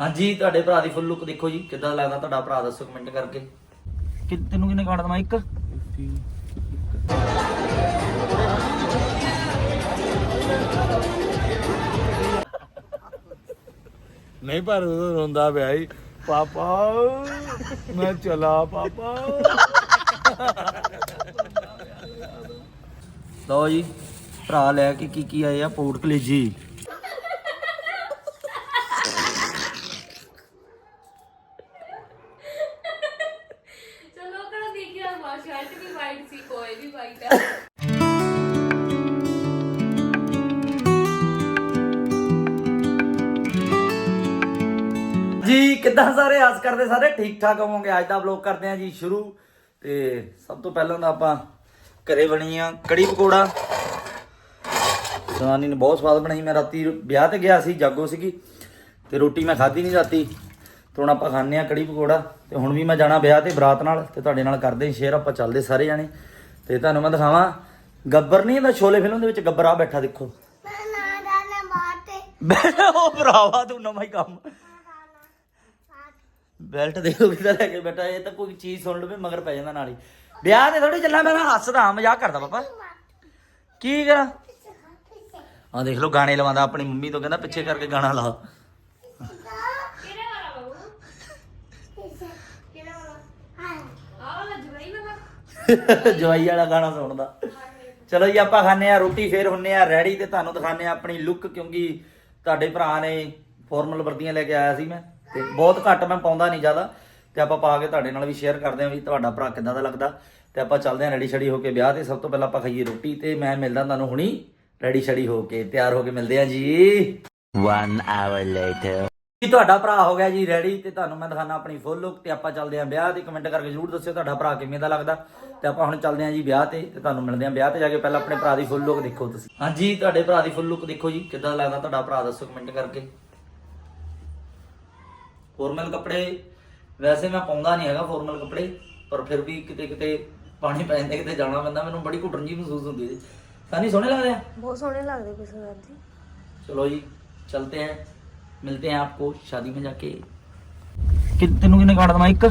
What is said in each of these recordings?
ਹਾਂਜੀ ਤੁਹਾਡੇ ਭਰਾ ਦੀ ਫੁੱਲ ਲੁੱਕ ਦੇਖੋ ਜੀ। ਕਿੱਦਾਂ ਲੱਗਦਾ ਤੁਹਾਡਾ ਭਰਾ ਦੱਸੋ ਕਮੈਂਟ ਕਰਕੇ। ਕਿ ਤੈਨੂੰ ਕਿੰਨੇ ਕਾਟ ਦਵਾਂ? ਇੱਕ? ਨਹੀਂ ਪਰ ਉਹ ਰੋਂਦਾ ਪਿਆ ਸੀ ਪਾਪਾ ਮੈਂ ਚਲਾ ਪਾਪਾ। ਲਓ ਜੀ ਭਰਾ ਲੈ ਕੇ ਕੀ ਕੀ ਆਏ ਆ ਪੋਰਟ ਕਲੇਜੀ ਚਲੋ ਕੜਾ ਦੇਖਿਆ ਵਾ ਸ਼ਰਟ ਵੀ ਵਾਈਟ ਸੀ, ਕੋਈ ਵੀ ਵਾਈਟ ਆ। ਜੀ, ਕਿੱਦਾਂ ਸਾਰੇ? ਆਸ ਕਰਦੇ ਸਾਰੇ ਠੀਕ ਠਾਕ ਹੋਵੋਗੇ? ਅੱਜ ਦਾ ਵਲੌਗ ਕਰਦੇ ਆ ਜੀ ਸ਼ੁਰੂ। ਤੇ ਸਭ ਤੋਂ ਪਹਿਲਾਂ ਤਾਂ ਆਪਾਂ ਘਰੇ ਬਣੀ ਆ ਕੜੀ ਪਕੌੜਾ। ਸਵਾਨੀ ਨੇ ਬਹੁਤ ਸਵਾਦ ਬਣਾਈ। ਮੈਂ ਰਾਤੀ ਵਿਆਹ ਤੇ ਗਿਆ ਸੀ, ਜਾਗੋ ਸੀਗੀ। ਤੇ ਰੋਟੀ ਮੈਂ ਖਾਧੀ ਨਹੀਂ ਰਾਤੀ। ਤੇ ਹੁਣ ਆਪਾਂ ਖਾਣੇ ਆ ਕੜੀ ਪਕੌੜਾ ਤੇ ਹੁਣ ਵੀ ਮੈਂ ਜਾਣਾ ਵਿਆਹ ਤੇ ਬਰਾਤ ਨਾਲ ਤੇ ਤੁਹਾਡੇ ਨਾਲ ਕਰਦੇ ਸ਼ੇਅਰ ਆਪਾਂ ਚੱਲਦੇ ਸਾਰੇ ਜਾਣੇ। ਤੇ ਤੁਹਾਨੂੰ ਮੈਂ ਦਿਖਾਵਾਂ ਗੱਬਰ ਨਹੀਂ ਇਹਦਾ ਸ਼ੋਲੇ ਫਿਲਮ ਦੇ ਵਿੱਚ ਗੱਬਰ ਆ ਬੈਠਾ ਦੇਖੋ। ਉਹ ਭਰਾਵਾ ਤੂੰ ਨਵਾਂ ਹੀ ਕੰਮ। ਬੈਲਟ ਦੇਖੋ ਕਿਦਾਂ ਲੈ ਕੇ ਬੈਠਾ ਇਹ ਤਾਂ ਕੋਈ ਚੀਜ਼ ਸੁਣ ਲਵੇ ਮਗਰ ਪੈ ਜਾਂਦਾ ਨਾਲ ਹੀ। ਵਿਆਹ ਤੇ ਥੋੜੀ ਚੱਲਾਂ ਮੈਂ ਨਾ ਹੱਸਦਾ ਹਾਂ, ਮਜ਼ਾਕ ਕਰਦਾ ਪਾਪਾ। ਕੀ ਕਰਾਂ? ਆ ਦੇਖ ਲਓ ਗਾਣੇ ਲਵਾਉਂਦਾ ਆਪਣੀ ਮੰਮੀ ਤੋਂ ਕਹਿੰਦਾ ਪਿੱਛੇ ਕਰਕੇ ਗਾਣਾ ਲਾ ਕਿਹੜੇ ਵਾਲਾ ਬਾਬੂ ਕਿਹੜਾ ਵਾਲਾ ਆਹ ਵਾਲਾ ਜਵਾਈ ਵਾਲਾ ਜਵਾਈ ਵਾਲਾ ਗਾਣਾ ਸੁਣਦਾ। ਚਲੋ ਜੀ, ਆਪਾਂ ਖਾਣੇ ਆ ਰੋਟੀ, ਫੇਰ ਹੁੰਨੇ ਆ ਰੈਡੀ ਤੇ ਤੁਹਾਨੂੰ ਦਿਖਾਣੇ ਆ ਆਪਣੀ ਲੁੱਕ ਕਿਉਂਕਿ ਤੁਹਾਡੇ ਭਰਾ ਨੇ ਫਾਰਮਲ ਵਰਦੀਆਂ ਲੈ ਕੇ ਆਇਆ ਸੀ ਮੈਂ ਤੇ ਬਹੁਤ ਘੱਟ ਮੈਂ ਪਾਉਂਦਾ ਨਹੀਂ ਜ਼ਿਆਦਾ ਤੇ ਆਪਾਂ ਪਾ ਕੇ ਤੁਹਾਡੇ ਨਾਲ ਵੀ ਸ਼ੇਅਰ ਕਰਦੇ ਆ ਵੀ ਤੁਹਾਡਾ ਭਰਾ ਕਿੱਦਾਂ ਦਾ ਲੱਗਦਾ ਤੇ ਆਪਾਂ ਚੱਲਦੇ ਆ ਰੈਡੀ ਛੜੀ ਹੋ ਕੇ ਵਿਆਹ ਤੇ। ਸਭ ਤੋਂ ਪਹਿਲਾਂ ਆਪਾਂ ਖਾਈਏ ਰੋਟੀ ਤੇ ਮੈਂ ਮਿਲਦਾ ਤੁਹਾਨੂੰ ਹੁਣੀ ਰੈਡੀ ਛੜੀ ਹੋ ਕੇ। ਤਿਆਰ ਹੋ ਕੇ ਮਿਲਦੇ ਆ ਜੀ। 1 hour later. ਜੀ ਤੁਹਾਡਾ ਭਰਾ ਹੋ ਗਿਆ ਜੀ ਰੈਡੀ ਤੇ ਤੁਹਾਨੂੰ ਮੈਂ ਦਿਖਾਣਾ ਆਪਣੀ ਫੁੱਲ ਲੁੱਕ ਤੇ ਆਪਾਂ ਚੱਲਦੇ ਆਂ ਵਿਆਹ ਤੇ ਕਮੈਂਟ ਕਰਕੇ ਜ਼ਰੂਰ ਦੱਸਿਓ ਤੁਹਾਡਾ ਭਰਾ ਕਿਵੇਂ ਦਾ ਲੱਗਦਾ। ਤੇ ਆਪਾਂ ਹੁਣ ਚੱਲਦੇ ਆਂ ਜੀ ਵਿਆਹ ਤੇ ਤੇ ਤੁਹਾਨੂੰ ਮਿਲਦੇ ਆਂ ਵਿਆਹ ਤੇ ਜਾ ਕੇ। ਪਹਿਲਾਂ ਆਪਣੇ ਭਰਾ ਦੀ ਫੁੱਲ ਲੁੱਕ ਦੇਖੋ ਤੁਸੀਂ। ਹਾਂਜੀ ਤੁਹਾਡੇ ਭਰਾ ਦੀ ਫੁੱਲ ਲੁੱਕ ਦੇਖੋ ਜੀ। ਕਿੱਦਾਂ ਲੱਗਦਾ ਤੁਹਾਡਾ ਭਰਾ ਦੱਸੋ ਕਮੈਂਟ ਕਰਕੇ। ਫੋਰਮਲ ਕੱਪੜੇ ਵੈਸੇ ਮੈਂ ਪਾਉਂਦਾ ਨਹੀਂ ਹੈਗਾ ਫੋਰਮਲ ਕੱਪੜੇ ਪਰ ਫਿਰ ਵੀ ਕਿਤੇ ਕਿਤੇ ਪਾਣੀ ਪੈ ਜਾਂਦੇ ਕਿਤੇ ਜਾਣਾ ਪੈਂਦਾ। ਮੈਨੂੰ ਬੜੀ ਘੁਟਣ ਜੀ ਮਹਿਸੂਸ ਹੁੰਦੀ ਹੈ ਸਾਨੀ ਸੋਹਣੇ ਲੱਗਦੇ ਆ? ਬਹੁਤ ਸੋਹਣੇ ਲੱਗਦੇ ਕੁਛ ਗੱਲ ਜੀ ਚਲੋ ਜੀ ਚਲਤੇ ਆਂ मिलते हैं आपको शादी में जाके ਕਿ ਤੈਨੂੰ ਕਿੰਨੇ ਕਾਟ ਦਵਾਂ ਇੱਕ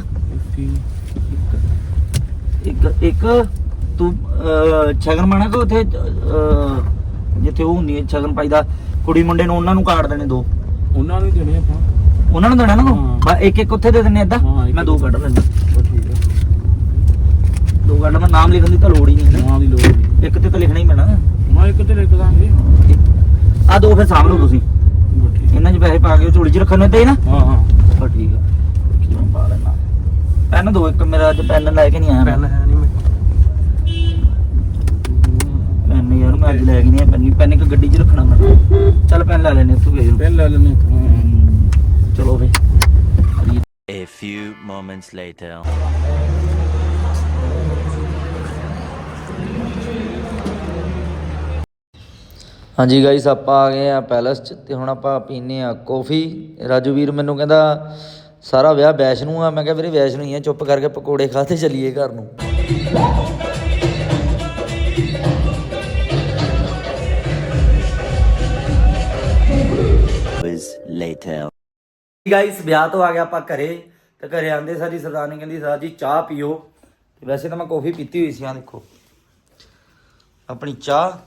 ਇੱਕ ਇੱਕ ਤੂੰ ਅਹ, ਸ਼ਗਨ ਬਣਾ ਕੇ ਉਥੇ ਜਿੱਥੇ ਉਹ ਹੁੰਦੀ ਹੈ ਸ਼ਗਨ ਪਾਈਦਾ ਕੁੜੀ ਮੁੰਡੇ ਨੂੰ ਉਹਨਾਂ ਨੂੰ ਕਾਟ ਦੇਣੇ ਦੋ ਉਹਨਾਂ ਨੂੰ ਹੀ ਦੇਣੇ ਆਪਾਂ ਉਹਨਾਂ ਨੂੰ ਦੇਣਾ ਨਾ ਤੂੰ ਹਾਂ। ਬਸ ਇੱਕ ਇੱਕ ਉੱਥੇ ਦੇ ਦਿੰਨੇ ਏਦਾਂ ਹਾਂ, ਇੱਕ- ਮੈਂ ਦੋ ਕੱਢ ਲੈਂਦਾ ਬਸ ਠੀਕ ਹੈ ਦੋ ਕੱਢ ਮੈਂ ਨਾਮ ਲਿਖਣ ਦੀ ਤਾਂ ਲੋੜ ਹੀ ਨਹੀਂ ਮਾਂ ਦੀ ਲੋੜ ਨਹੀਂ ਇੱਕ ਤੇ ਤਾਂ ਲਿਖਣਾ ਹੀ ਪੈਣਾ ਮੈਂ ਇੱਕ ਤੇ ਲਿਖ ਦਾਂਗੇ ਆ ਦੋ ਫਿਰ ਸਾਂਭ ਲਓ ਤੁਸੀਂ ਬਸ ਠੀਕ ਹੈ। ਇਹਨਾਂ 'ਚ ਪੈਸੇ ਪਾ ਕੇ ਝੋਲੀ 'ਚ ਰੱਖਣ ਨੂੰ ਤੇ ਨਾ? ਹਾਂ ਹਾਂ। ਠੀਕ ਆ। ਕਿਉਂ ਪਾ ਲੈਣਾ ਪੈਨ ਦੋ ਇੱਕ ਮੇਰਾ ਅੱਜ ਪੈਨ ਲੈ ਕੇ ਨਹੀਂ ਆਇਆ। ਪੈਨ ਹੈ ਨਹੀਂ ਮੈਂ ਪੈਨ ਯਾਰ ਮੈਂ ਅੱਜ ਲੈ ਕੇ ਨਹੀਂ ਆਇਆ। ਪੈਨ ਪੈਨ ਇੱਕ ਗੱਡੀ 'ਚ ਰੱਖਣਾ ਮੈਂ। ਚੱਲ ਪੈਨ ਲੈ ਲੈਨੇ ਤੂੰ ਭੇਜ ਪੈਨ ਲੈ ਲੈਣੇ ਚਲੋ ਫੇ A few moments later. ਹਾਂਜੀ ਗਾਈਸ ਆਪਾਂ ਆ ਗਏ ਆ ਪੈਲਸ 'ਚ ਤੇ ਹੁਣ ਆਪਾਂ ਪੀਨੇ ਆ ਕੌਫੀ ਰਾਜੂ ਵੀਰ ਮੈਨੂੰ ਕਹਿੰਦਾ ਸਾਰਾ ਵਿਆਹ ਵੈਸ਼ ਨੂੰ ਆ। ਮੈਂ ਕਿਹਾ ਵੀਰੇ ਵੈਸ਼ ਨੂੰ ਹੀ ਆ ਚੁੱਪ ਕਰਕੇ ਪਕੌੜੇ ਖਾ ਤੇ ਚੱਲੀਏ ਘਰ ਨੂੰ. ਗਾਈਸ ਵਿਆਹ ਤੋਂ ਆ ਗਿਆ ਆਪਾਂ ਘਰੇ। ਤੇ ਘਰੇ ਆਂਦੇ ਸਾਡੀ ਸਰਦਾਰਨੀ ਕਹਿੰਦੀ ਸਰ ਜੀ ਚਾਹ ਪੀਓ। ਤੇ ਵੈਸੇ ਤਾਂ ਮੈਂ ਕੌਫੀ ਪੀਤੀ ਹੋਈ ਸੀ ਆ ਦੇਖੋ। ਆਪਣੀ ਚਾਹ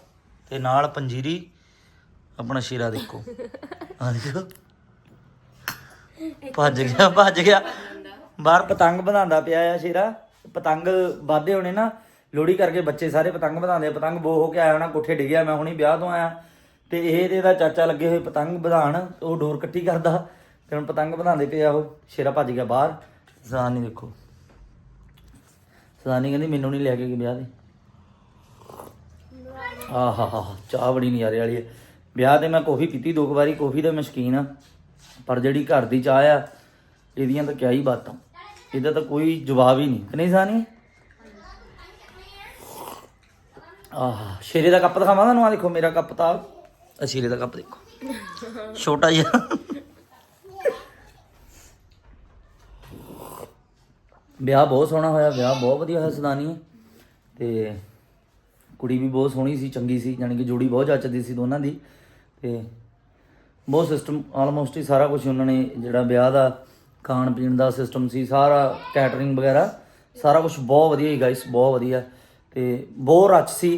ਤੇ ਨਾਲ ਪੰਜੀਰੀ, ਆਪਣਾ ਸ਼ੀਰਾ ਦੇਖੋ। ਆ ਦੇਖੋ। ਭੱਜ ਗਿਆ ਭੱਜ ਗਿਆ। ਬਾਹਰ ਪਤੰਗ ਬਣਾਉਂਦਾ ਪਿਆ ਆ ਸ਼ੀਰਾ। ਪਤੰਗ ਵਾਧੇ ਹੋਣੇ ਨਾ ਲੋੜੀ ਕਰਕੇ ਬੱਚੇ ਸਾਰੇ ਪਤੰਗ ਬਣਾਉਂਦੇ ਆ। ਪਤੰਗ ਬੋ ਹੋ ਕੇ ਆਇਆ ਹੋਣਾ, ਕੋਠੇ ਡਿੱਗਿਆ ਮੈਂ ਹੁਣੀ ਵਿਆਹ ਤੋਂ ਆਇਆ। ਤੇ ਇਹ ਤੇ ਇਹਦਾ ਚਾਚਾ ਲੱਗੇ ਹੋਏ ਪਤੰਗ ਵਧਾਣ ਉਹ ਡੋਰ ਇਕੱਠੀ ਕਰਦਾ। ਤੇ ਹੁਣ ਪਤੰਗ ਵਧਾਉਂਦੇ ਪਏ ਆ ਉਹ। ਸ਼ੇਰਾ ਭੱਜ ਗਿਆ ਬਾਹਰ। ਸਦਾਨੀ ਦੇਖੋ। ਸਦਾਨੀ ਕਹਿੰਦੀ, ਮੈਨੂੰ ਨਹੀਂ ਲੈ ਕੇ ਗਈ ਵਿਆਹ ਦੇ ਆਹਾ ਹਾ ਚਾਹ ਬੜੀ ਨਜ਼ਾਰੇ ਵਾਲੀ ਹੈ ਵਿਆਹ ਤੇ ਮੈਂ ਕੌਫੀ ਪੀਤੀ, ਦੋ ਕੁ ਵਾਰੀ ਕੌਫੀ ਦਾ ਮੈਂ ਸ਼ੌਕੀਨ ਆ। ਪਰ ਜਿਹੜੀ ਘਰ ਦੀ ਚਾਹ ਆ, ਇਹਦੀਆਂ ਤਾਂ ਕਿਆ ਹੀ ਬਾਤਾਂ। ਇਹਦਾ ਤਾਂ ਕੋਈ ਜਵਾਬ ਹੀ ਨਹੀਂ। ਕਿ ਨਹੀਂ ਸਾਨੀ ਆਹ, ਸ਼ੇਰੇ ਦਾ ਕੱਪ ਦਿਖਾਵਾਂ ਤੁਹਾਨੂੰ? ਆ ਦੇਖੋ, ਮੇਰਾ ਕੱਪ ਤਾਂ ਆ ਸ਼ੇਰੇ ਦਾ ਕੱਪ ਦੇਖੋ। ਛੋਟਾ ਜਿਹਾ। ਵਿਆਹ ਬਹੁਤ ਸੋਹਣਾ ਹੋਇਆ, ਵਿਆਹ ਬਹੁਤ ਵਧੀਆ ਹੋਇਆ, ਸਦਾਨੀ। ਤੇ ਕੁੜੀ ਵੀ ਬਹੁਤ ਸੋਹਣੀ ਸੀ ਚੰਗੀ ਸੀ ਯਾਨੀ ਕਿ ਜੋੜੀ ਬਹੁਤ ਜੱਚਦੀ ਸੀ ਦੋਨਾਂ ਦੀ ਤੇ ਬਹੁਤ ਸਿਸਟਮ ਆਲਮੋਸਟ ਹੀ ਸਾਰਾ ਕੁਝ ਉਹਨਾਂ ਨੇ ਜਿਹੜਾ ਵਿਆਹ ਦਾ ਖਾਣ ਪੀਣ ਦਾ ਸਿਸਟਮ ਸੀ ਸਾਰਾ ਕੈਟਰਿੰਗ ਵਗੈਰਾ ਸਾਰਾ ਕੁਝ ਬਹੁਤ ਵਧੀਆ ਹੀ ਗਾਇਸ ਬਹੁਤ ਵਧੀਆ ਤੇ ਬਹੁਤ ਰਚ ਸੀ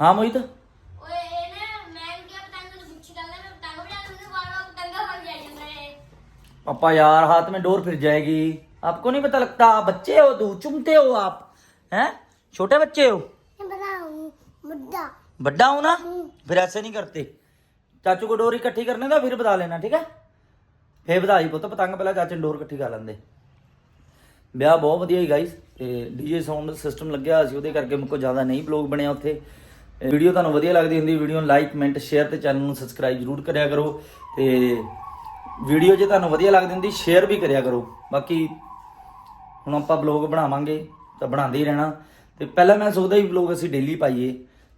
ਹਾਂ ਮੋਹਿਤ ਓਏ ਇਹ ਨਾ ਮੈਂ ਕੀ ਪਤੰਗ ਨੂੰ ਪਿੱਛੇ ਚੱਲਦਾ ਮੈਂ ਪਤੰਗ ਬਣਾ ਮੈਨੂੰ ਵਾਰ ਵਾਰ ਪਤੰਗਾ ਫੜ ਜਾਈ ਜਾਂਦਾ ਹੈ पापा यार हाथ में डोर फिर जाएगी आपको नहीं पता लगता बच्चे हो तू चुमते हो आप हैं छोटे बच्चे हो ਬਣਾਉਂ ਮੁੱਦਾ बड्डा हूं ना फिर ऐसे नहीं करते चाचू को डोर इकट्ठी करने का फिर बता लेना ठीक है फिर बधाई पुत पतंग पहला चाचे ने डोर इकट्ठी कर लेंदे ਵਿਆਹ ਬਹੁਤ ਵਧੀਆ ਹੀ ਗਾਈਸ ਤੇ ਡੀਜੇ ਸਾਊਂਡ ਸਿਸਟਮ ਲੱਗਿਆ ਹੋਇਆ ਸੀ ਉਹਦੇ ਕਰਕੇ ਮੇਰੇ ਕੋਲ ਜ਼ਿਆਦਾ ਨਹੀਂ ਬਲੌਗ ਬਣਿਆ ਉੱਥੇ ਵੀਡੀਓ ਤੁਹਾਨੂੰ ਵਧੀਆ ਲੱਗਦੀ ਹੁੰਦੀ ਵੀਡੀਓ ਨੂੰ ਲਾਈਕ ਕਮੈਂਟ ਸ਼ੇਅਰ ਤੇ ਚੈਨਲ ਨੂੰ ਸਬਸਕ੍ਰਾਈਬ ਜ਼ਰੂਰ ਕਰਿਆ ਕਰੋ ਤੇ ਵੀਡੀਓ ਜੇ ਤੁਹਾਨੂੰ ਵਧੀਆ ਲੱਗਦੀ ਹੁੰਦੀ ਸ਼ੇਅਰ ਵੀ ਕਰਿਆ ਕਰੋ ਬਾਕੀ ਹੁਣ ਆਪਾਂ ਬਲੌਗ ਬਣਾਵਾਂਗੇ ਤਾਂ ਬਣਾਉਂਦੇ ਹੀ ਰਹਿਣਾ ਤੇ ਪਹਿਲਾਂ ਮੈਂ ਸੋਚਦਾ ਹੀ ਬਲੌਗ ਅਸੀਂ ਡੇਲੀ ਪਾਈਏ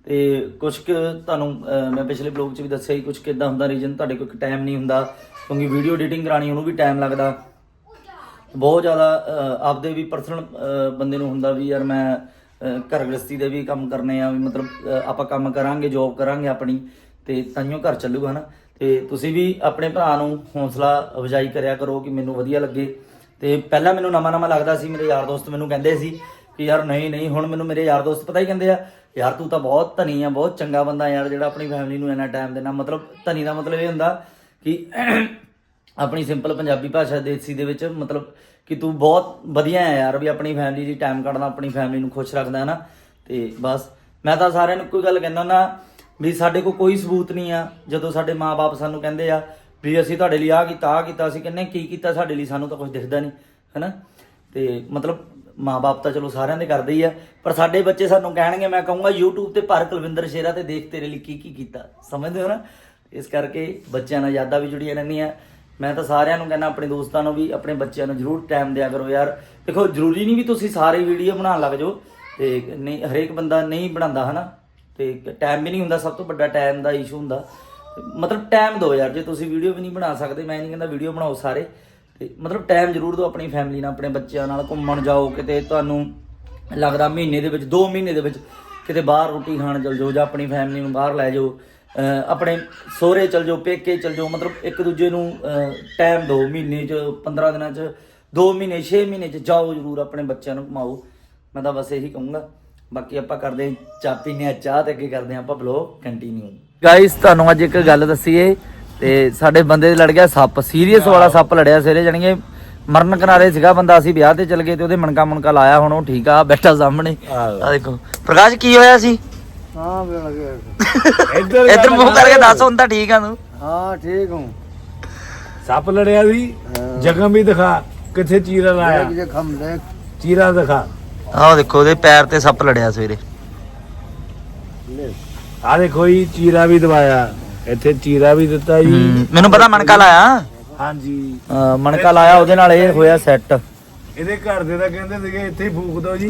ਤੇ ਕੁਝ ਕੁ ਤੁਹਾਨੂੰ ਮੈਂ ਪਿਛਲੇ ਬਲੌਗ 'ਚ ਵੀ ਦੱਸਿਆ ਹੀ ਕੁਝ ਕਿਦਾਂ ਹੁੰਦਾ ਰੀਜਨ ਤੁਹਾਡੇ ਕੋਲ ਟਾਈਮ ਨਹੀਂ ਹੁੰਦਾ, ਕਿਉਂਕਿ ਵੀਡੀਓ ਐਡੀਟਿੰਗ ਕਰਾਣੀ ਉਹਨੂੰ ਵੀ ਟਾਈਮ ਲੱਗਦਾ। ਬਹੁਤ ਜ਼ਿਆਦਾ ਆਪਦੇ ਵੀ ਪਰਸਨਲ ਬੰਦੇ ਨੂੰ ਹੁੰਦਾ ਵੀ ਯਾਰ ਮੈਂ ਘਰ ਗ੍ਰਸਤੀ ਦੇ ਵੀ ਕੰਮ ਕਰਨੇ ਆ, ਵੀ ਮਤਲਬ ਆਪਾਂ ਕੰਮ ਕਰਾਂਗੇ ਜੋਬ ਕਰਾਂਗੇ ਆਪਣੀ, ਤੇ ਤਾਈਓ ਘਰ ਚੱਲੂਗਾ ਨਾ ਤੇ ਤੁਸੀਂ ਵੀ ਆਪਣੇ ਭਰਾ ਨੂੰ ਹੌਸਲਾ ਅਫਜ਼ਾਈ ਕਰਿਆ ਕਰੋ ਕਿ ਮੈਨੂੰ ਵਧੀਆ ਲੱਗੇ। ਤੇ ਪਹਿਲਾਂ ਮੈਨੂੰ ਨਵਾਂ ਨਵਾਂ ਲੱਗਦਾ ਸੀ, ਮੇਰੇ ਯਾਰ ਦੋਸਤ ਮੈਨੂੰ ਕਹਿੰਦੇ ਸੀ ਕਿ ਯਾਰ ਨਹੀਂ ਨਹੀਂ, ਹੁਣ ਮੈਨੂੰ ਮੇਰੇ ਯਾਰ ਦੋਸਤ ਪਤਾ ਹੀ ਕਹਿੰਦੇ ਆ, ਯਾਰ ਤੂੰ ਤਾਂ ਬਹੁਤ ਧਨੀ ਆ, ਬਹੁਤ ਚੰਗਾ ਬੰਦਾ ਯਾਰ, ਜਿਹੜਾ ਆਪਣੀ ਫੈਮਿਲੀ ਨੂੰ ਇੰਨਾ ਟਾਈਮ ਦੇਣਾ। ਮਤਲਬ ਧਨੀ ਦਾ ਮਤਲਬ ਇਹ ਹੁੰਦਾ ਕਿ ਆਪਣੀ ਸਿੰਪਲ ਪੰਜਾਬੀ ਭਾਸ਼ਾ ਦੇਸੀ ਦੇ ਵਿੱਚ ਮਤਲਬ ਕਿ ਤੂੰ ਬਹੁਤ ਵਧੀਆ ਹੈ ਯਾਰ, ਵੀ ਆਪਣੀ ਫੈਮਿਲੀ ਲਈ ਟਾਈਮ ਕੱਢਣਾ, ਆਪਣੀ ਫੈਮਿਲੀ ਨੂੰ ਖੁਸ਼ ਰੱਖਦਾ ਹੈ ਨਾ ਤੇ ਬਸ, ਮੈਂ ਤਾਂ ਸਾਰਿਆਂ ਨੂੰ ਕੋਈ ਗੱਲ ਕਹਿੰਦਾ ਨਾ ਵੀ ਸਾਡੇ ਕੋਲ ਕੋਈ ਸਬੂਤ ਨਹੀਂ ਆ, ਜਦੋਂ ਸਾਡੇ ਮਾਪੇ ਸਾਨੂੰ ਕਹਿੰਦੇ ਆ ਵੀ ਅਸੀਂ ਤੁਹਾਡੇ ਲਈ ਆਹ ਕੀਤਾ ਆਹ ਕੀਤਾ, ਅਸੀਂ ਕਹਿੰਨੇ ਕੀ ਕੀਤਾ, ਸਾਡੇ ਲਈ ਸਾਨੂੰ ਤਾਂ ਕੁਝ ਦਿਖਦਾ ਨਹੀਂ, ਹੈਨਾ? ਤੇ ਮਤਲਬ ਮਾਪੇ ਤਾਂ ਚਲੋ ਸਾਰਿਆਂ ਦੇ ਕਰਦੇ ਹੀ ਆ, ਪਰ ਸਾਡੇ ਬੱਚੇ ਸਾਨੂੰ ਕਹਿਣਗੇ, ਮੈਂ ਕਹੂੰਗਾ, YouTube ਤੇ ਭਰ ਕੁਲਵਿੰਦਰ ਸ਼ੇਰਾ ਤੇ ਦੇਖ ਤੇਰੇ ਲਈ ਕੀ ਕੀ ਕੀਤਾ। ਸਮਝਦੇ ਹੋ ਨਾ? ਇਸ ਕਰਕੇ ਬੱਚਿਆਂ ਨਾਲ ਯਾਦਾਂ ਵੀ ਜੁੜੀਆਂ ਰਹਿੰਦੀਆਂ। ਮੈਂ ਤਾਂ ਸਾਰਿਆਂ ਨੂੰ ਕਹਿੰਦਾ, ਆਪਣੇ ਦੋਸਤਾਂ ਨੂੰ ਵੀ, ਆਪਣੇ ਬੱਚਿਆਂ ਨੂੰ ਜਰੂਰ ਟਾਈਮ ਦਿਆ ਕਰੋ ਯਾਰ। ਦੇਖੋ, ਜ਼ਰੂਰੀ ਨਹੀਂ ਵੀ ਤੁਸੀਂ ਸਾਰੇ ਵੀਡੀਓ ਬਣਾਉਣ ਲੱਗ ਜਾਓ ਤੇ ਨਹੀਂ, ਹਰੇਕ ਬੰਦਾ ਨਹੀਂ ਬਣਾਉਂਦਾ, ਹਨਾ? ਤੇ ਟਾਈਮ ਵੀ ਨਹੀਂ ਹੁੰਦਾ, ਸਭ ਤੋਂ ਵੱਡਾ ਟਾਈਮ ਦਾ ਇਸ਼ੂ ਹੁੰਦਾ। ਮਤਲਬ ਟਾਈਮ ਦਿਓ ਯਾਰ, ਜੇ ਤੁਸੀਂ ਵੀਡੀਓ ਵੀ ਨਹੀਂ ਬਣਾ ਸਕਦੇ, ਮੈਂ ਨਹੀਂ ਕਹਿੰਦਾ ਵੀਡੀਓ ਬਣਾਓ ਸਾਰੇ। ਤੇ ਮਤਲਬ ਟਾਈਮ ਜ਼ਰੂਰ ਦਿਓ ਆਪਣੀ ਫੈਮਿਲੀ ਨਾਲ, ਆਪਣੇ ਬੱਚਿਆਂ ਨਾਲ, ਘੁੰਮਣ ਜਾਓ, ਕਿਤੇ ਤੁਹਾਨੂੰ ਲੱਗਦਾ ਮਹੀਨੇ ਦੇ ਵਿੱਚ 2 ਮਹੀਨੇ ਦੇ ਵਿੱਚ ਕਿਤੇ ਬਾਹਰ ਰੋਟੀ ਖਾਣ ਚਲ ਜਾਓ ਜਾਂ ਆਪਣੀ ਫੈਮਿਲੀ ਨੂੰ ਬਾਹਰ ਲੈ ਜਾਓ। ਆਪਣੇ ਸਹੁਰੇ ਚਲ ਜਾਓ, ਪੇਕੇ ਚਲ ਜਾਓ, ਮਤਲਬ ਇੱਕ ਦੂਜੇ ਨੂੰ ਟਾਈਮ ਦਿਓ, ਮਹੀਨੇ 'ਚ 15 ਦਿਨਾਂ 'ਚ 2 ਮਹੀਨੇ 6 ਮਹੀਨੇ 'ਚ ਜਾਓ ਜ਼ਰੂਰ ਆਪਣੇ ਬੱਚਿਆਂ ਨੂੰ ਘੁਮਾਓ। ਮੈਂ ਤਾਂ ਬਸ ਇਹੀ ਕਹੂੰਗਾ। ਬਾਕੀ ਆਪਾਂ ਕਰਦੇ ਹਾਂ, ਚਾਹ ਪੀਨੇ ਆ ਚਾਹ ਤੇ ਅੱਗੇ ਕਰਦੇ ਹਾਂ ਆਪਾਂ ਬਲੌਗ ਕੰਟੀਨਿਊ ਗਾਇਸ ਤੁਹਾਨੂੰ ਅੱਜ ਇੱਕ ਗੱਲ ਦੱਸੀਏ। ਤੇ ਸਾਡੇ ਬੰਦੇ ਦੇ ਲੜ ਗਿਆ ਸੱਪ ਸੀਰੀਅਸ ਵਾਲਾ ਸੱਪ ਲੜਿਆ ਸਵੇਰੇ ਜਾਣੀਏ ਮਰਨ ਕਿਨਾਰੇ ਸੀਗਾ ਬੰਦਾ ਅਸੀਂ ਵਿਆਹ ਤੇ ਚਲ ਗਏ ਤੇ ਉਹਦੇ ਮਣਕਾ ਮੁਣਕਾ ਲਾਇਆ ਹੁਣ ਉਹ ਠੀਕ ਆ ਬੈਠਾ ਸਾਹਮਣੇ। ਆ ਦੇਖੋ ਪ੍ਰਕਾਸ਼ ਕੀ ਹੋਇਆ ਸੀ? ਹਾਂ ਬਣ ਗਿਆ ਇੱਧਰ ਇੱਧਰ ਮੂੰਹ ਕਰਕੇ ਦੱਸ ਹੁਣ ਤਾਂ ਠੀਕ ਆ ਤੂੰ। ਹਾਂ ਠੀਕ ਹੂੰ। ਸੱਪ ਲੜਿਆ ਸੀ ਜ਼ਖਮ ਵੀ ਦਿਖਾ ਕਿੱਥੇ ਚੀਰਾ ਲਾਇਆ। ਜ਼ਖਮ ਦੇਖ। ਚੀਰਾ ਦਿਖਾ। ਆਹ ਦੇਖੋ ਉਹਦੇ ਪੈਰ ਤੇ ਸੱਪ ਲੜਿਆ ਸਵੇਰੇ। ਆ ਦੇਖੋ ਜੀ ਚੀਰਾ ਵੀ ਦਵਾਇਆ। ਇੱਥੇ ਚੀਰਾ ਵੀ ਦਿੱਤਾ ਜੀ। ਮੈਨੂੰ ਪਤਾ ਮਣਕਾ ਲਾਇਆ। ਹਾਂਜੀ। ਮਣਕਾ ਲਾਇਆ ਉਹਦੇ ਨਾਲ ਇਹ ਹੋਇਆ ਸੈੱਟ ਇਹਦੇ ਘਰ ਦੇ ਤਾਂ ਕਹਿੰਦੇ ਸੀਗੇ ਇੱਥੇ ਹੀ ਫੂਕ ਦੋ ਜੀ।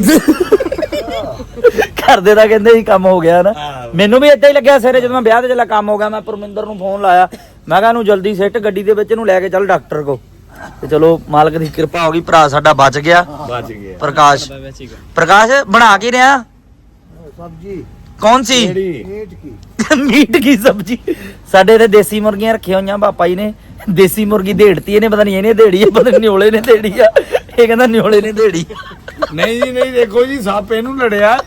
ਘਰ ਦੇ ਤਾਂ ਕਹਿੰਦੇ ਸੀ ਕੰਮ ਹੋ ਗਿਆ ਨਾ। ਮੈਨੂੰ ਵੀ ਏਦਾਂ ਹੀ ਲੱਗਿਆ ਸਵੇਰੇ ਜਦੋਂ ਮੈਂ ਵਿਆਹ ਤੇ ਚੱਲਾ ਕੰਮ ਹੋ ਗਿਆ ਮੈਂ ਪਰਮਿੰਦਰ ਨੂੰ ਫੋਨ ਲਾਇਆ। ਮੈਂ ਕਿਹਾ ਇਹਨੂੰ ਜਲਦੀ ਸਿੱਟ ਗੱਡੀ ਦੇ ਵਿੱਚ ਇਹਨੂੰ ਲੈ ਕੇ ਚੱਲ ਡਾਕਟਰ ਕੋ ਤੇ ਚਲੋ ਮਾਲਕ ਦੀ ਕਿਰਪਾ ਹੋ ਗਈ ਭਰਾ ਸਾਡਾ ਬਚ ਗਿਆ। ਬਚ ਗਿਆ। ਪ੍ਰਕਾਸ਼ ਪ੍ਰਕਾਸ਼ ਬਣਾ ਕੀ ਰਿਹਾ? ਸਬਜੀ। ਕੌਣ ਸੀ? ਜਿਹੜੀ ਮੀਟ ਕੀ? ਮੀਟ ਕੀ ਸਬਜੀ? ਸਾਡੇ ਤੇ ਦੇਸੀ ਮੁਰਗੀਆਂ ਰੱਖੀਆਂ ਹੋਈਆਂ ਪਾਪਾ ਜੀ ਨੇ। ਦੇਸੀ ਮੁਰਗੀ ਢੇੜਤੀ ਇਹਨੇ ਪਤਾ ਨਹੀਂ ਇਹਨੇ ਢੇੜੀ ਆ ਪਤਾ ਨਹੀਂ ਨਿਓਲੇ ਨੇ ਢੇੜੀ ਆ। ਇਹ ਕਹਿੰਦਾ ਨਿਓਲੇ ਨੇ ਢੇੜੀ ਨਹੀਂ ਜੀ ਨਹੀਂ ਦੇਖੋ ਜੀ ਸੱਪ ਇਹਨੂੰ ਲੜਿਆ।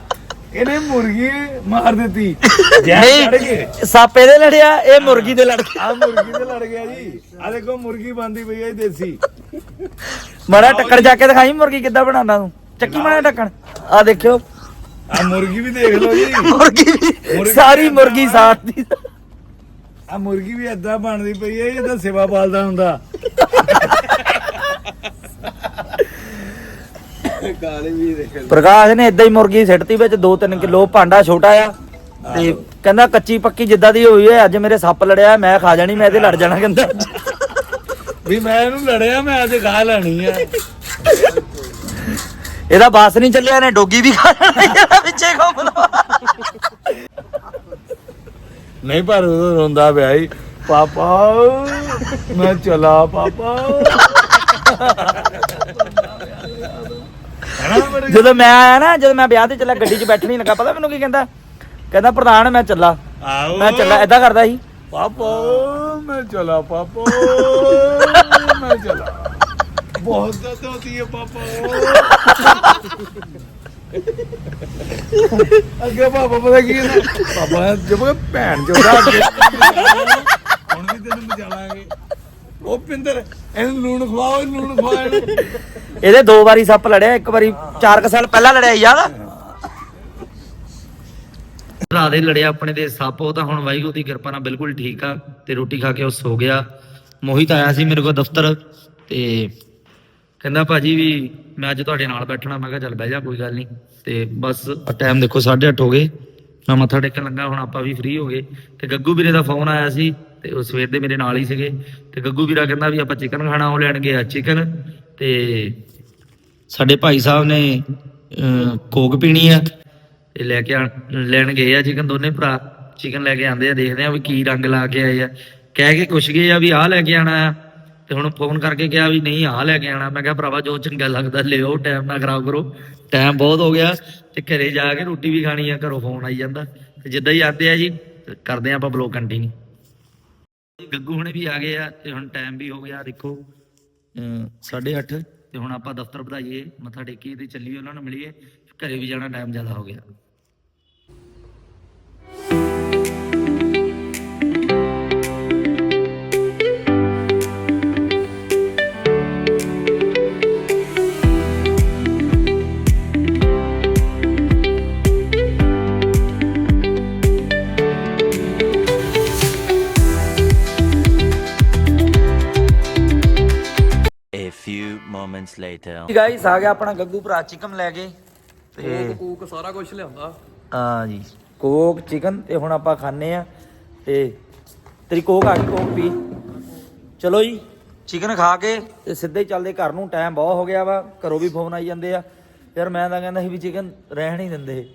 ਇਹਨੇ ਮੁਰਗੀ ਮਾਰ ਦਿੱਤੀ। ਜੈ ਚੜ ਗਏ। ਨਹੀਂ ਸੱਪ ਇਹਦੇ ਲੜਿਆ ਇਹ ਮੁਰਗੀ ਦੇ ਲੜ ਗਿਆ ਆ ਮੁਰਗੀ ਤੇ ਲੜ ਗਿਆ ਜੀ। ਆ ਦੇਖੋ ਮੁਰਗੀ ਬੰਦੀ ਪਈ ਹੈ ਦੇਸੀ। ਮਾੜਾ ਟੱਕਰ ਜਾ। ਕੇ ਦਿਖਾਈ ਮੁਰਗੀ ਕਿੱਦਾਂ ਬਣਾਉਂਦਾ ਤੂੰ। ਚੱਕੀ ਮਾੜਾ ਟੱਕਣ ਆ ਦੇਖਿਓ। ਆ ਮੁਰਗੀ ਵੀ ਦੇਖ ਲਓ ਜੀ। ਮੁਰਗੀ ਵੀ- ਸਾਰੀ ਮੁਰਗੀ ਸਾੜਦੀ ਆ ਮੁਰਗੀ ਵੀ ਏਦਾਂ ਬਣਦੀ ਪਈ ਹੈ ਇਹ ਤਾਂ ਸੇਵਾ ਪਾਲਦਾ ਹੁੰਦਾ। ਪ੍ਰਕਾਸ਼ ਨੇ ਇਦਾਂ ਹੀ ਮੁਰਗੀ ਸਿੱਟਤੀ ਵਿੱਚ 2-3 ਕਿਲੋ ਭਾਂਡਾ ਛੋਟਾ ਆ ਤੇ ਕਹਿੰਦਾ ਕੱਚੀ ਪੱਕੀ ਜਿੱਦਾਂ ਦੀ ਹੋਈ ਹੈ ਅੱਜ ਮੇਰੇ ਸੱਪ ਲੜਿਆ ਮੈਂ ਖਾ ਜਾਣੀ ਮੈਂ ਇਹਦੇ ਲੜ ਜਾਣਾ ਕਹਿੰਦਾ। ਵੀ ਮੈਂ ਇਹਨੂੰ ਲੜਿਆ ਮੈਂ ਅੱਜ ਖਾ ਲੈਣੀ ਆ। ਇਹਦਾ ਬਾਸ ਨਹੀਂ ਚੱਲਿਆ ਨੇ ਡੋਗੀ ਵੀ ਖਾ ਲੈਣੀ ਇਹਦਾ ਪਿੱਛੇ ਘੁੰਮਦਾ ਨਹੀਂ ਪਰ ਉਹ ਰੋਂਦਾ ਪਿਆ ਹੀ ਪਾਪਾ ਮੈਂ ਚਲਾ ਪਾਪਾ। ਜਦੋਂ ਮੈਂ ਆਇਆ ਨਾ ਜਦੋਂ ਮੈਂ ਵਿਆਹ ਤੇ ਚੱਲਾ ਗੱਡੀ 'ਚ ਬੈਠਣੀ ਲੱਗਾ ਪਤਾ ਮੈਨੂੰ ਕੀ ਕਹਿੰਦਾ? ਕਹਿੰਦਾ ਪ੍ਰਧਾਨ ਮੈਂ ਚੱਲਾ। ਮੈਂ ਚੱਲਾ ਐਦਾਂ ਕਰਦਾ ਸੀ। ਪਾਪਾ ਮੈਂ ਚਲਾ ਪਾਪਾ ਮੈਂ ਚਲਾ। बहुत दर्द होती है पापा ਅੱਗੇ ਪਾਪਾ ਪਤਾ ਕੀ ਹੈ ਨਾ ਪਾਪਾ ਜਬ ਭੈਣ ਚੋਦਾ ਅੱਗੇ ਹੁਣ ਵੀ ਤੈਨੂੰ ਮਚਾਲਾਂਗੇ ਉਹ ਪਿੰਦਰ ਇਹਨੂੰ ਲੂਣ ਖਵਾਓ ਇਹਨੂੰ ਲੂਣ ਖਵਾਓ ਇਹਨੂੰ। ਇਹਦੇ ਦੋ ਵਾਰੀ ਸੱਪ ਲੜਿਆ ਇੱਕ ਵਾਰੀ 4 ਸਾਲ ਪਹਿਲਾਂ ਲੜਿਆ ਯਾਦ ਭਰਾ ਦੇ ਲੜਿਆ ਆਪਣੇ ਦੇ ਸੱਪ ਉਹ ਤਾਂ ਹੁਣ ਵਾਹਿਗੁਰੂ ਦੀ ਕਿਰਪਾ ਨਾਲ ਬਿਲਕੁਲ ਠੀਕ ਆ ਤੇ ਰੋਟੀ ਖਾ ਕੇ ਉਹ ਸੋ ਗਿਆ ਮੋਹਿਤ ਆਇਆ ਸੀ ਮੇਰੇ ਕੋਲ ਦਫ਼ਤਰ ਤੇ ਕਹਿੰਦਾ ਭਾਜੀ ਵੀ ਮੈਂ ਅੱਜ ਤੁਹਾਡੇ ਨਾਲ ਬੈਠਣਾ, ਮੈਂ ਕਿਹਾ ਚੱਲ ਬਹਿ ਜਾ, ਕੋਈ ਗੱਲ ਨਹੀਂ। ਤੇ ਬਸ ਟਾਈਮ ਦੇਖੋ 8:30 ਹੋ ਗਏ। ਮੈਂ ਮੱਥਾ ਟੇਕਣ ਲੱਗਾ, ਹੁਣ ਆਪਾਂ ਵੀ ਫ੍ਰੀ ਹੋ ਗਏ। ਤੇ ਗੱਗੂ ਵੀਰੇ ਦਾ ਫੋਨ ਆਇਆ ਸੀ ਤੇ ਉਹ ਸਵੇਰ ਦੇ ਮੇਰੇ ਨਾਲ ਹੀ ਸੀਗੇ। ਤੇ ਗੱਗੂ ਵੀਰਾ ਕਹਿੰਦਾ ਵੀ ਆਪਾਂ ਚਿਕਨ ਖਾਣਾ, ਉਹ ਲੈਣ ਗਏ ਆ ਚਿਕਨ ਤੇ ਸਾਡੇ ਭਾਈ ਸਾਹਿਬ ਨੇ ਕੋਕ ਪੀਣੀ ਆ। ਤੇ ਲੈ ਕੇ ਆਣ- ਲੈਣ ਗਏ ਆ ਚਿਕਨ ਦੋਨੇ ਭਰਾ। ਚਿਕਨ ਲੈ ਕੇ ਆਂਦੇ ਆ, ਦੇਖਦੇ ਆ ਵੀ ਕੀ ਰੰਗ ਲਾ ਕੇ ਆਏ ਆ। ਕਹਿ ਕੇ ਕੁਛ ਗਏ ਆ ਵੀ ਆਹ ਲੈ ਕੇ ਆਣਾ ਆ। ਤੇ ਹੁਣ ਫੋਨ ਕਰਕੇ ਕਿਹਾ ਵੀ ਨਹੀਂ, ਆਹ ਲੈ ਕੇ ਆਣਾ ਮੈਂ ਕਿਹਾ, ਭਰਾਵਾ, ਜੋ ਚੰਗਾ ਲੱਗਦਾ, ਲਿਓ ਟਾਈਮ ਨਾ ਖਰਾਬ ਕਰੋ। ਟਾਈਮ ਬਹੁਤ ਹੋ ਗਿਆ ਤੇ ਘਰੇ ਜਾ ਕੇ ਰੋਟੀ ਵੀ ਖਾਣੀ ਆ, ਘਰੋਂ ਫੋਨ ਆਈ ਜਾਂਦਾ। ਤੇ ਜਿੱਦਾਂ ਹੀ ਆਉਂਦੇ ਆ ਜੀ, ਕਰਦੇ ਆ ਆਪਾਂ ਬਲੌਗ ਕੰਟੀਨਿਊ ਗੱਗੂ ਹੁਣੇ ਵੀ ਆ ਗਏ ਆ ਤੇ ਹੁਣ ਟਾਈਮ ਵੀ ਹੋ ਗਿਆ, ਦੇਖੋ 8:30 ਤੇ ਹੁਣ ਆਪਾਂ ਦਫ਼ਤਰ ਵਧਾਈਏ, ਮੱਥਾ ਟੇਕੀਏ ਤੇ ਚੱਲੀਏ, ਉਹਨਾਂ ਨੂੰ ਮਿਲੀਏ। ਘਰੇ ਵੀ ਜਾਣਾ ਟਾਈਮ ਜ਼ਿਆਦਾ ਹੋ ਗਿਆ। Moments later. ਗਾਈਸ ਆ ਗਿਆ ਆਪਣਾ ਗੱਗੂ ਭਰਾ ਚਿਕਨ ਲੈ ਕੇ ਤੇ ਕੋਕ ਸਾਰਾ ਕੁਝ ਲਿਆਂਦਾ ਆ ਜੀ ਕੋਕ ਚਿਕਨ ਤੇ ਹੁਣ ਆਪਾਂ ਖਾਣੇ ਆ ਤੇ ਤੇਰੀ ਕੋਕ ਆ ਗਈ ਕੋਕ ਪੀ। ਚਲੋ ਜੀ ਚਿਕਨ ਖਾ ਕੇ ਤੇ ਸਿੱਧੇ ਹੀ ਚੱਲਦੇ ਘਰ ਨੂੰ ਟਾਈਮ ਬਹੁਤ ਹੋ ਗਿਆ ਵਾ ਘਰੋਂ ਵੀ ਫੋਨ ਆਈ ਜਾਂਦੇ ਆ। ਯਾਰ ਮੈਂ ਤਾਂ ਕਹਿੰਦਾ ਸੀ ਵੀ ਚਿਕਨ ਰਹਿਣ ਹੀ ਦਿੰਦੇ।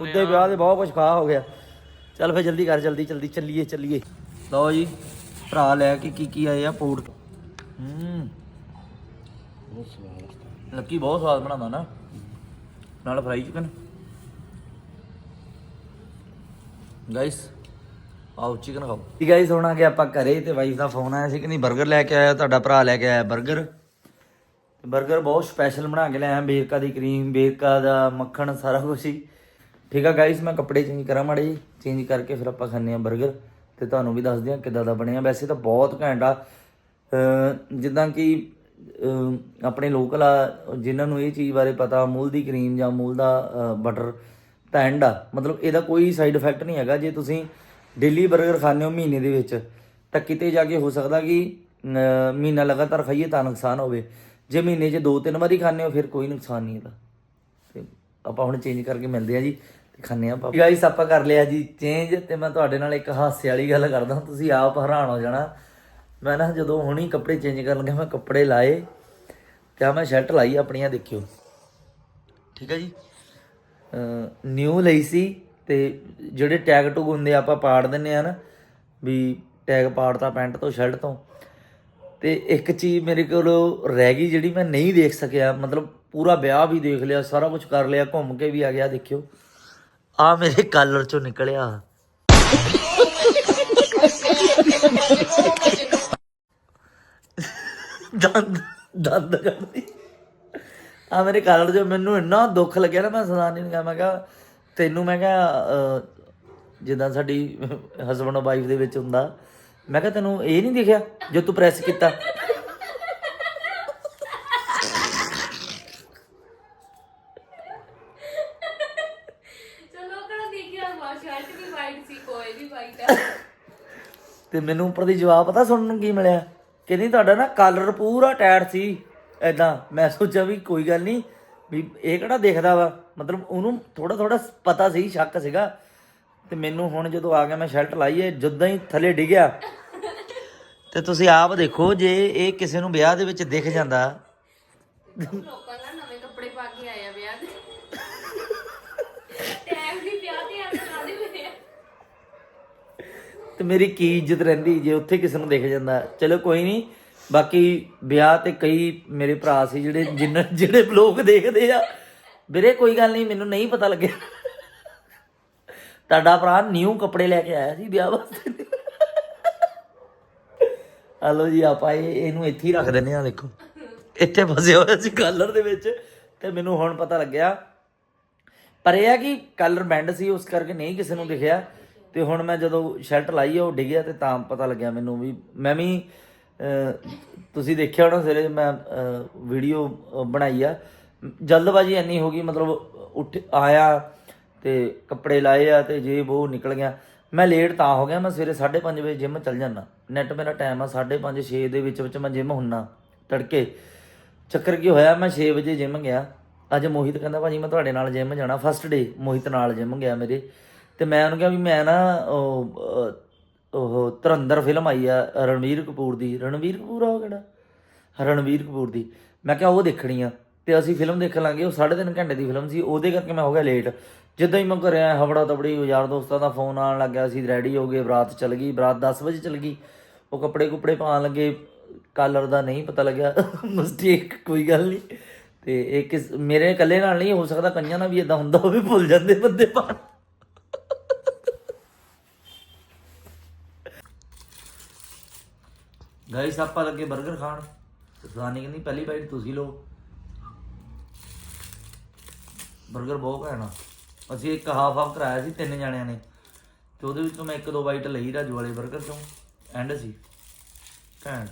ਉੱਦੇ ਵਿਆਹ ਦੇ ਬਹੁਤ ਕੁਝ ਖਾ ਹੋ ਗਿਆ। ਚੱਲ ਫੇ ਜਲਦੀ ਕਰ ਜਲਦੀ ਜਲਦੀ ਚੱਲੀਏ ਚੱਲੀਏ। ਲਓ ਜੀ ਭਰਾ ਲੈ ਕੇ ਕੀ ਕੀ ਆਏ ਆ ਪੋੜ ਹੂੰ। ਲੱਕੀ ਬਹੁਤ ਸਵਾਦ ਬਣਾਉਂਦਾ ਨਾ। ਨਾਲ ਫਰਾਈ ਚਿਕਨ ਗਾਇਸ ਆਓ ਚਿਕਨ ਖਾਓ। ਜੀ ਗਾਇਸ ਹੁਣ ਕਿ ਆਪਾਂ ਘਰੇ ਤੇ ਵਾਈਫ ਦਾ ਫੋਨ ਆਇਆ ਸੀ ਕਿ ਨਹੀਂ 버ਗਰ ਲੈ ਕੇ ਆਇਆ ਤੁਹਾਡਾ ਭਰਾ ਲੈ ਕੇ ਆਇਆ 버ਗਰ ਤੇ 버ਗਰ ਬਹੁਤ ਸਪੈਸ਼ਲ ਬਣਾ ਕੇ ਲਿਆਇਆ ਬੇਰਕਾ ਦੀ ਕਰੀਮ ਬੇਰਕਾ ਦਾ ਮੱਖਣ ਸਾਰਾ ਕੁਝ ਹੀ। ਠੀਕ ਆ ਗਾਇਸ ਮੈਂ ਕੱਪੜੇ ਚੇਂਜ ਕਰਾਂ ਮਾੜੇ ਜੀ। ਚੇਂਜ ਕਰਕੇ ਫਿਰ ਆਪਾਂ ਖਾਂਦੇ ਆ 버ਗਰ ਤੇ ਤੁਹਾਨੂੰ ਵੀ ਦੱਸਦੇ ਆ ਕਿਦਾਂ ਦਾ ਬਣਿਆ। ਵੈਸੇ ਤਾਂ ਬਹੁਤ ਘੈਂਟ ਆ। ਜਿੱਦਾਂ ਕਿ ਆਪਣੇ ਲੋਕਲ ਆ, ਜਿਨ੍ਹਾਂ ਨੂੰ ਇਹ ਚੀਜ਼ ਬਾਰੇ ਪਤਾ, ਮੂਲ ਦੀ ਕਰੀਮ ਜਾਂ ਮੂਲ ਦਾ ਬਟਰ ਤਾਂ ਐਂਡ ਆ, ਮਤਲਬ ਇਹਦਾ ਕੋਈ ਸਾਈਡ ਇਫੈਕਟ ਨਹੀਂ ਹੈਗਾ। ਜੇ ਤੁਸੀਂ ਡੇਲੀ 버ਗਰ ਖਾਂਦੇ ਹੋ ਮਹੀਨੇ ਦੇ ਵਿੱਚ, ਤਾਂ ਕਿਤੇ ਜਾ ਕੇ ਹੋ ਸਕਦਾ ਕਿ ਮਹੀਨਾ ਲਗਾਤਾਰ ਖਾਈਏ ਤਾਂ ਨੁਕਸਾਨ ਹੋਵੇ। ਜੇ ਮਹੀਨੇ 'ਚ ਦੋ ਤਿੰਨ ਵਾਰੀ ਖਾਂਦੇ ਹੋ, ਫਿਰ ਕੋਈ ਨੁਕਸਾਨ ਨਹੀਂ ਇਹਦਾ। ਤੇ ਆਪਾਂ ਹੁਣ ਚੇਂਜ ਕਰਕੇ ਮਿਲਦੇ ਆ ਜੀ, ਤੇ ਖਾਂਦੇ ਆ ਆਪਾਂ। ਗਾਈਸ ਆਪਾਂ ਕਰ ਲਿਆ ਜੀ ਚੇਂਜ ਤੇ ਮੈਂ ਤੁਹਾਡੇ ਨਾਲ ਇੱਕ ਹਾਸੇ ਵਾਲੀ ਗੱਲ ਕਰਦਾ ਤੁਸੀਂ ਆਪ ਹੈਰਾਨ ਹੋ ਜਾਣਾ। ਮੈਂ ਨਾ ਜਦੋਂ ਹੁਣੀ ਕੱਪੜੇ ਚੇਂਜ ਕਰਨ ਲੱਗਾ ਮੈਂ ਕੱਪੜੇ ਲਾਏ ਤੇ ਆ ਮੈਂ ਸ਼ਰਟ ਲਾਈ ਆਪਣੀਆਂ, ਦੇਖਿਓ। ਠੀਕ ਹੈ ਜੀ? ਨਿਊ ਲਈ ਸੀ ਤੇ ਜਿਹੜੇ ਟੈਗ ਟੂਗ ਹੁੰਦੇ ਆਪਾਂ ਪਾੜ ਦਿੰਨੇ ਆ ਨਾ, ਵੀ ਟੈਗ ਪਾੜਤਾ ਪੈਂਟ ਤੋਂ ਸ਼ਰਟ ਤੋਂ। ਤੇ ਇੱਕ ਚੀਜ਼ ਮੇਰੇ ਕੋਲ ਰਹਿ ਗਈ ਜਿਹੜੀ ਮੈਂ ਨਹੀਂ ਦੇਖ ਸਕਿਆ, ਮਤਲਬ ਪੂਰਾ ਵਿਆਹ ਵੀ ਦੇਖ ਲਿਆ, ਸਾਰਾ ਕੁਝ ਕਰ ਲਿਆ, ਘੁੰਮ ਕੇ ਵੀ ਆ ਗਿਆ, ਦੇਖਿਓ। ਆ ਮੇਰੇ ਕਾਲਰ ਚੋਂ ਨਿਕਲਿਆ। ਦੰਦ ਦੰਦ ਕਰਦੀ। ਆ ਮੇਰੇ ਕਾਲਰ ਚੋਂ ਮੈਨੂੰ ਇੰਨਾ ਦੁੱਖ ਲੱਗਿਆ ਨਾ ਮੈਂ ਸੁਣਾ ਨਹੀਂ ਗਿਆ ਮੈਂ ਕਿਹਾ ਤੈਨੂੰ ਮੈਂ ਕਿਹਾ ਜਿੱਦਾਂ ਸਾਡੀ ਹਸਬੰਡ ਵਾਈਫ ਦੇ ਵਿੱਚ ਹੁੰਦਾ ਮੈਂ ਕਿਹਾ ਤੈਨੂੰ ਇਹ ਨਹੀਂ ਦਿਖਿਆ ਜੋ ਤੂੰ ਪ੍ਰੈਸ ਕੀਤਾ? ਤੇ ਮੈਨੂੰ ਉੱਪਰ ਦੀ ਜਵਾਬ ਪਤਾ ਸੁਣਨ ਨੂੰ ਕੀ ਮਿਲਿਆ? ਕਹਿੰਦੀ ਤੁਹਾਡਾ ਨਾ ਕਾਲਰ ਪੂਰਾ ਟਾਇਟ ਸੀ। ਐਦਾਂ ਮੈਂ ਸੋਚਿਆ ਵੀ ਕੋਈ ਗੱਲ ਨਹੀਂ ਵੀ ਇਹ ਕਿਹੜਾ ਦੇਖਦਾ ਵਾ? ਮਤਲਬ ਉਹਨੂੰ ਥੋੜਾ ਥੋੜਾ ਪਤਾ ਸੀ, ਸ਼ੱਕ ਸੀਗਾ। ਤੇ ਮੈਨੂੰ ਹੁਣ ਜਦੋਂ ਆ ਗਿਆ ਮੈਂ ਸ਼ਰਟ ਲਾਈ ਹੈ ਜਦੋਂ ਹੀ ਥੱਲੇ ਡਿੱਗਿਆ। ਤੇ ਤੁਸੀਂ ਆਪ ਦੇਖੋ, ਜੇ ਇਹ ਕਿਸੇ ਨੂੰ ਵਿਆਹ ਦੇ ਵਿੱਚ ਦਿਖ ਜਾਂਦਾ। ਤੇ ਮੇਰੀ ਕੀ ਇੱਜ਼ਤ ਰਹਿੰਦੀ ਜੇ ਉੱਥੇ ਕਿਸੇ ਨੂੰ ਦੇਖ ਜਾਂਦਾ। ਚਲੋ ਕੋਈ ਨਹੀਂ, ਬਾਕੀ ਵਿਆਹ ਤੇ ਕਈ ਮੇਰੇ ਭਰਾ ਸੀ ਜਿਹੜੇ ਜਿਨ੍ਹਾਂ ਜਿਹੜੇ ਲੋਕ ਦੇਖਦੇ ਆ। ਵੀਰੇ ਕੋਈ ਗੱਲ ਨਹੀਂ, ਮੈਨੂੰ ਨਹੀਂ ਪਤਾ ਲੱਗਿਆ। ਤੁਹਾਡਾ ਭਰਾ ਨਿਊ ਕੱਪੜੇ ਲੈ ਕੇ ਆਇਆ ਸੀ ਵਿਆਹ ਵਾਸਤੇ। ਹਲੋ ਜੀ, ਆਪਾਂ ਇਹ ਇਹਨੂੰ ਇੱਥੇ ਹੀ ਰੱਖ ਦਿੰਨੇ ਆ ਦੇਖੋ। ਇੱਥੇ ਫਸਿਆ ਹੋਇਆ ਸੀ ਕਲਰ ਦੇ ਵਿੱਚ, ਤੇ ਮੈਨੂੰ ਹੁਣ ਪਤਾ ਲੱਗਿਆ। ਪਰ ਇਹ ਆ ਕਿ ਕਲਰ ਬੈਂਡ ਸੀ, ਉਸ ਕਰਕੇ ਨਹੀਂ ਕਿਸੇ ਨੂੰ ਦਿਖਿਆ। ਤੇ ਹੁਣ ਮੈਂ ਜਦੋਂ ਸ਼ਰਟ ਲਾਈ ਆ, ਉਹ ਡਿੱਗਿਆ ਤੇ ਤਾਂ ਪਤਾ ਲੱਗਿਆ ਮੈਨੂੰ ਵੀ। ਮੈਂ ਵੀ ਤੁਸੀਂ ਦੇਖਿਆ ਹੋਣਾ ਸਵੇਰੇ ਮੈਂ ਵੀਡੀਓ ਬਣਾਈ ਆ। ਜਲਦਬਾਜ਼ੀ ਇੰਨੀ ਹੋ ਗਈ, ਮਤਲਬ ਉੱਠ, ਆਇਆ ਤੇ ਕੱਪੜੇ ਲਾਏ ਆ ਤੇ ਜੇ ਉਹ ਨਿਕਲ ਗਿਆ। ਮੈਂ ਲੇਟ ਤਾਂ ਹੋ ਗਿਆ, ਮੈਂ ਸਵੇਰੇ 5:30 ਵਜੇ ਜਿਮ ਚੱਲ ਜਾਂਦਾ। ਨੈਟ ਮੇਰਾ ਟਾਈਮ ਆ 5:30 6 ਦੇ ਵਿੱਚ ਵਿੱਚ ਮੈਂ ਜਿਮ ਹੁੰਨਾ, ਤੜਕੇ। ਚੱਕਰ ਕੀ ਹੋਇਆ, ਮੈਂ 6 ਵਜੇ ਜਿਮ ਗਿਆ। ਅੱਜ ਮੋਹਿਤ ਕਹਿੰਦਾ, ਭਾਜੀ, ਮੈਂ ਤੁਹਾਡੇ ਨਾਲ ਜਿਮ ਜਾਣਾ ਫਸਟ ਡੇ ਮੋਹਿਤ ਨਾਲ ਜਿਮ ਗਿਆ ਮੇਰੇ। ਤੇ ਮੈਂ ਉਹਨੂੰ ਕਿਹਾ ਵੀ ਮੈਂ ਨਾ ਉਹ ਉਹ ਧਰੰਦਰ ਫਿਲਮ ਆਈ ਆ ਰਣਵੀਰ ਕਪੂਰ ਦੀ। ਰਣਵੀਰ ਕਪੂਰ ਆ ਉਹ ਕਿਹੜਾ? ਰਣਵੀਰ ਕਪੂਰ ਦੀ। ਮੈਂ ਕਿਹਾ ਉਹ ਦੇਖਣੀ ਆ ਤੇ ਅਸੀਂ ਫਿਲਮ ਦੇਖਣ ਲੱਗੇ ਉਹ 3.5 ਘੰਟੇ ਦੀ ਫਿਲਮ ਸੀ। ਉਹਦੇ ਕਰਕੇ ਮੈਂ ਹੋ ਗਿਆ ਲੇਟ ਜਿੱਦਾਂ ਹੀ ਮੈਂ ਘਰੇ ਆਇਆ ਹਵੜਾ ਤਬੜੀ ਯਾਰ ਦੋਸਤਾਂ ਦਾ ਫੋਨ ਆਉਣ ਲੱਗਿਆ ਅਸੀਂ ਰੈਡੀ ਹੋ ਗਏ। ਬਰਾਤ ਚੱਲ ਗਈ। ਬਰਾਤ 10 ਵਜੇ ਚੱਲ ਗਈ। ਉਹ ਕੱਪੜੇ ਕੁਪੜੇ ਪਾਉਣ ਲੱਗੇ। ਕਾਲਰ ਦਾ ਨਹੀਂ ਪਤਾ ਲੱਗਿਆ। ਮਿਸਟੇਕ ਕੋਈ ਗੱਲ ਨਹੀਂ। ਤੇ ਇਹ ਕਿਸ ਮੇਰੇ ਇਕੱਲੇ ਨਾਲ ਨਹੀਂ, ਹੋ ਸਕਦਾ ਕਈਆਂ ਨਾਲ ਵੀ ਇਦਾਂ ਹੁੰਦਾ ਹੋਵੇ, ਭੁੱਲ ਜਾਂਦੇ ਬੰਦੇ ਪਾਣ ਗਾਇਸ ਆਪਾਂ ਲੱਗੇ 버ਗਰ ਖਾਣ ਸੁਦਾਨੀ ਕਹਿੰਦੀ ਪਹਿਲੀ ਬਾਈਟ ਤੁਸੀਂ ਲਓ। 버ਗਰ ਬਹੁਤ ਘੈਣਾ ਅਸੀਂ ਇੱਕ ਹਾਫ ਹਾਫ ਕਰਾਇਆ ਸੀ ਤਿੰਨ ਜਣਿਆਂ ਨੇ। ਤੇ ਉਹਦੇ ਵਿੱਚੋਂ ਮੈਂ ਇੱਕ ਦੋ ਬਾਈਟ ਲਈ ਰਾਜੂ ਵਾਲੇ 버ਗਰ ਤੋਂ ਐਂਡ ਸੀ ਘੈਂਟ।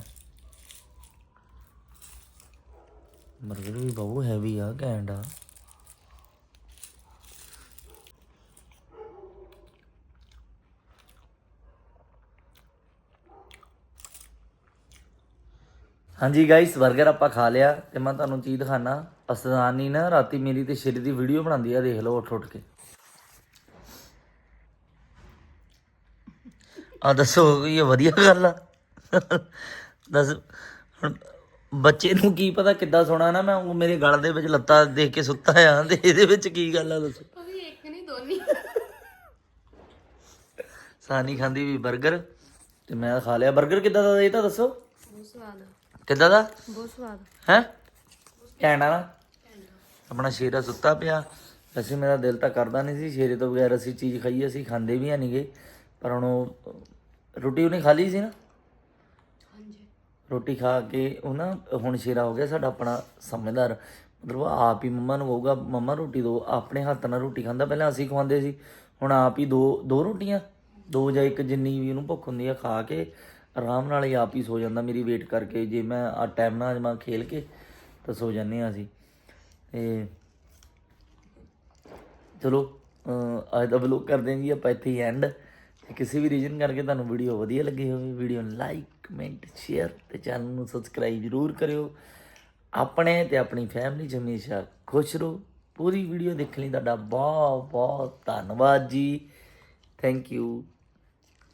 버ਗਰ ਵੀ ਬਹੁਤ ਹੈਵੀ ਆ, ਘੈਂਟ ਆ। ਹਾਂਜੀ ਗਾਇਸ 버ਗਰ ਆਪਾਂ ਖਾ ਲਿਆ ਤੇ ਮੈਂ ਤੁਹਾਨੂੰ ਚੀਜ਼ ਦਿਖਾਣਾ ਅਸਦਾਨੀ ਨਾ ਰਾਤੀ ਮੇਰੀ ਤੇ ਸ਼ੇਰੀ ਦੀ ਵੀਡੀਓ ਬਣਾਉਂਦੀ ਆ ਦੇਖ ਲਓ ਉੱਠ ਉੱਠ ਕੇ। ਆ ਦੱਸੋ ਇਹ ਵਧੀਆ ਗੱਲ ਆ? ਦੱਸ ਹੁਣ ਬੱਚੇ ਨੂੰ ਕੀ ਪਤਾ ਕਿੱਦਾਂ ਸੋਣਾ ਨਾ ਮੈਂ ਮੇਰੇ ਗਲ ਦੇ ਵਿੱਚ ਲੱਤਾਂ ਦੇਖ ਕੇ ਸੁੱਤਾ ਆ ਤੇ ਇਹਦੇ ਵਿੱਚ ਕੀ ਗੱਲ ਆ ਦੱਸੋ? ਤੁਸੀਂ ਇੱਕ ਨਹੀਂ ਦੋ ਸਾਨੀ ਖਾਂਦੀ ਵੀ 버ਗਰ ਤੇ ਮੈਂ ਖਾ ਲਿਆ। 버ਗਰ ਕਿੱਦਾਂ ਦਾ ਇਹ ਤਾਂ ਦੱਸੋ? ਬਹੁਤ ਸਵਾਦ ਆ। ਕਿੱਦਾਂ ਦਾ? ਬਹੁਤ ਸਵਾਦ। ਹੈ? ਕਹਿਣਾ ਨਾ? ਆਪਣਾ ਸ਼ੇਰਾ ਸੁੱਤਾ ਪਿਆ। ਅਸੀਂ ਮੇਰਾ ਦਿਲ ਤਾਂ ਕਰਦਾ ਨਹੀਂ ਸੀ। ਸ਼ੇਰੇ ਤੋਂ ਬਗੈਰ ਅਸੀਂ ਚੀਜ਼ ਖਾਈ ਅਸੀਂ ਖਾਂਦੇ ਵੀ ਨਹੀਂਗੇ ਪਰ ਹੁਣ ਉਹ ਰੋਟੀ ਉਹਨੇ ਖਾ ਲਈ ਸੀ ਨਾ? ਹਾਂਜੀ। ਰੋਟੀ ਖਾ ਕੇ ਉਹ ਨਾ ਹੁਣ ਸ਼ੇਰਾ ਹੋ ਗਿਆ ਸਾਡਾ ਆਪਣਾ ਸਮਝਦਾਰ। ਮਤਲਬ ਆਪ ਹੀ ਮੰਮਾ ਨੂੰ ਕਹੂਗਾ ਮੰਮਾ ਰੋਟੀ ਦਿਓ ਆਪਣੇ ਹੱਥ ਨਾਲ ਰੋਟੀ ਖਾਂਦਾ। ਪਹਿਲਾਂ ਅਸੀਂ ਖਵਾਉਂਦੇ ਸੀ। ਹੁਣ ਆਪ ਹੀ ਦੋ ਦੋ ਰੋਟੀਆਂ। ਦੋ ਜਾਂ ਇੱਕ ਜਿੰਨੀ ਵੀ ਉਹਨੂੰ ਭੁੱਖ ਹੁੰਦੀ ਆ ਖਾ ਕੇ ਆਰਾਮ ਨਾਲ ਹੀ ਆਪ ਹੀ ਸੋ ਜਾਂਦਾ, ਮੇਰੀ ਵੇਟ ਕਰਕੇ। ਜੇ ਮੈਂ ਆ ਟਾਈਮ ਨਾਲ ਜਮਾ ਖੇਲ ਕੇ, ਤਾਂ ਸੋ ਜਾਂਦੇ ਆ ਅਸੀਂ। ਤੇ ਚਲੋ ਅੱਜ ਦਾ ਵਲੋਗ ਕਰਦੇ ਹਾਂ ਜੀ, ਆਪਾਂ ਇੱਥੇ ਹੀ ਐਂਡ ਤੇ ਕਿਸੇ ਵੀ ਰੀਜਨ ਕਰਕੇ ਤੁਹਾਨੂੰ ਵੀਡੀਓ ਵਧੀਆ ਲੱਗੀ ਹੋਵੇ ਵੀਡੀਓ ਨੂੰ ਲਾਈਕ ਕਮੈਂਟ ਸ਼ੇਅਰ ਤੇ ਚੈਨਲ ਨੂੰ ਸਬਸਕ੍ਰਾਈਬ ਜ਼ਰੂਰ ਕਰਿਓ। ਆਪਣੇ ਤੇ ਆਪਣੀ ਫੈਮਿਲੀ ਚ ਹਮੇਸ਼ਾ ਖੁਸ਼ ਰਹੋ। ਪੂਰੀ ਵੀਡੀਓ ਦੇਖਣ ਲਈ ਤੁਹਾਡਾ ਬਹੁਤ ਬਹੁਤ ਧੰਨਵਾਦ ਜੀ। Thank you